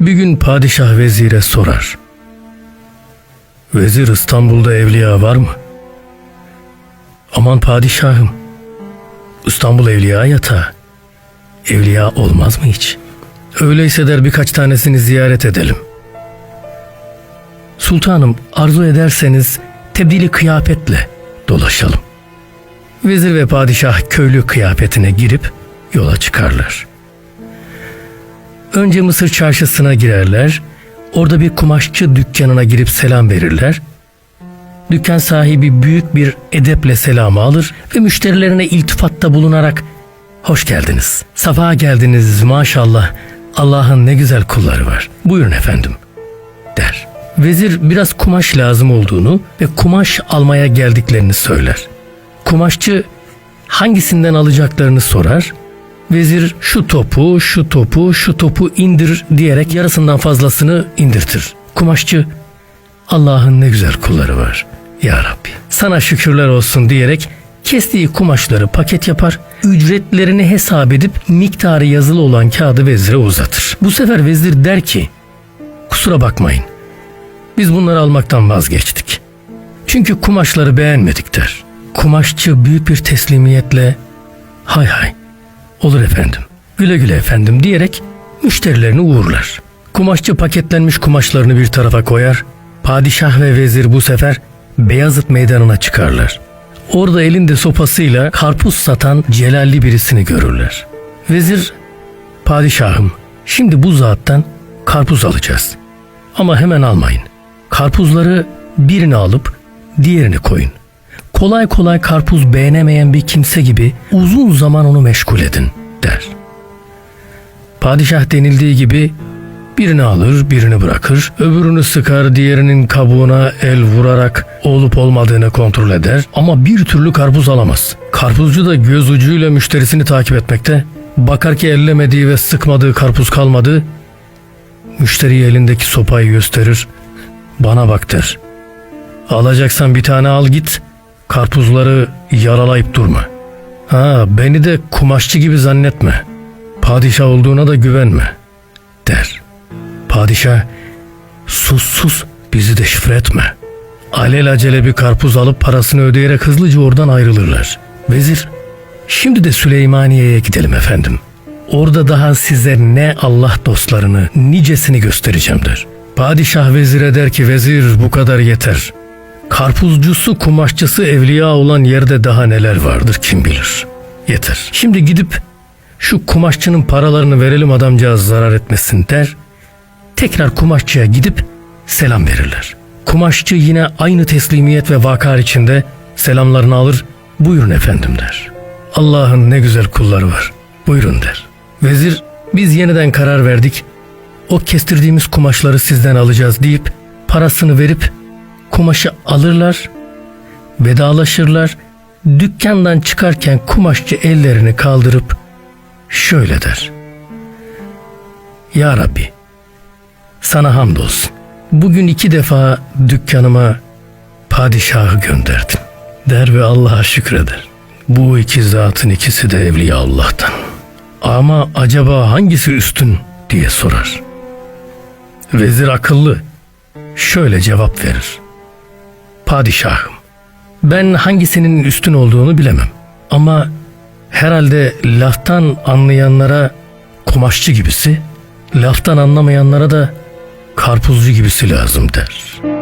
Bir gün padişah vezire sorar. Vezir İstanbul'da evliya var mı? Aman padişahım. İstanbul evliya yatağı. Evliya olmaz mı hiç? Öyleyse der birkaç tanesini ziyaret edelim. Sultanım arzu ederseniz tebdili kıyafetle dolaşalım. Vezir ve padişah köylü kıyafetine girip yola çıkarlar. Önce Mısır çarşısına girerler. Orada bir kumaşçı dükkanına girip selam verirler. Dükkan sahibi büyük bir edeple selamı alır ve müşterilerine iltifatta bulunarak hoş geldiniz, safa geldiniz maşallah, Allah'ın ne güzel kulları var. Buyurun efendim der. Vezir biraz kumaş lazım olduğunu ve kumaş almaya geldiklerini söyler. Kumaşçı hangisinden alacaklarını sorar. Vezir şu topu, şu topu, şu topu indir diyerek yarısından fazlasını indirtir. Kumaşçı Allah'ın ne güzel kulları var. Ya Rabbi sana şükürler olsun diyerek kestiği kumaşları paket yapar, ücretlerini hesap edip miktarı yazılı olan kağıdı vezire uzatır. Bu sefer vezir der ki kusura bakmayın biz bunları almaktan vazgeçtik. Çünkü kumaşları beğenmedik der. Kumaşçı büyük bir teslimiyetle hay hay olur efendim güle güle efendim diyerek müşterilerini uğurlar. Kumaşçı paketlenmiş kumaşlarını bir tarafa koyar. Padişah ve vezir bu sefer Beyazıt meydanına çıkarlar. Orada elinde sopasıyla karpuz satan celalli birisini görürler. Vezir, padişahım şimdi bu zattan karpuz alacağız. Ama hemen almayın. Karpuzları birini alıp diğerini koyun. Kolay kolay karpuz beğenemeyen bir kimse gibi uzun zaman onu meşgul edin der. Padişah denildiği gibi birini alır birini bırakır, öbürünü sıkar diğerinin kabuğuna el vurarak olup olmadığını kontrol eder ama bir türlü karpuz alamaz. Karpuzcu da göz ucuyla müşterisini takip etmekte. Bakar ki ellemediği ve sıkmadığı karpuz kalmadı. Müşteriye elindeki sopayı gösterir. Bana bak der. Alacaksan bir tane al git. Karpuzları yaralayıp durma. Ha beni de kumaşçı gibi zannetme. Padişah olduğuna da güvenme der. Padişah sus sus bizi de şifre etme. Alelacele bir karpuz alıp parasını ödeyerek hızlıca oradan ayrılırlar. Vezir şimdi de Süleymaniye'ye gidelim efendim. Orada daha size ne Allah dostlarını nicesini göstereceğim der. Padişah vezire der ki vezir bu kadar yeter. Karpuzcusu kumaşçısı evliya olan yerde daha neler vardır kim bilir. Yeter. Şimdi gidip şu kumaşçının paralarını verelim adamcağız zarar etmesin der. Tekrar kumaşçıya gidip selam verirler. Kumaşçı yine aynı teslimiyet ve vakar içinde selamlarını alır. Buyurun efendim der. Allah'ın ne güzel kulları var. Buyurun der. Vezir biz yeniden karar verdik. O kestirdiğimiz kumaşları sizden alacağız deyip parasını verip kumaşı alırlar, vedalaşırlar. Dükkandan çıkarken kumaşçı ellerini kaldırıp şöyle der. Ya Rabbi sana hamdolsun. Bugün iki defa dükkanıma padişahı gönderdin. Der ve Allah'a şükreder. Bu iki zatın ikisi de evliya Allah'tan. Ama acaba hangisi üstün diye sorar. Vezir akıllı. Şöyle cevap verir. Padişahım, ben hangisinin üstün olduğunu bilemem. Ama herhalde laftan anlayanlara kumaşçı gibisi, laftan anlamayanlara da karpuzcu gibisi lazım der.''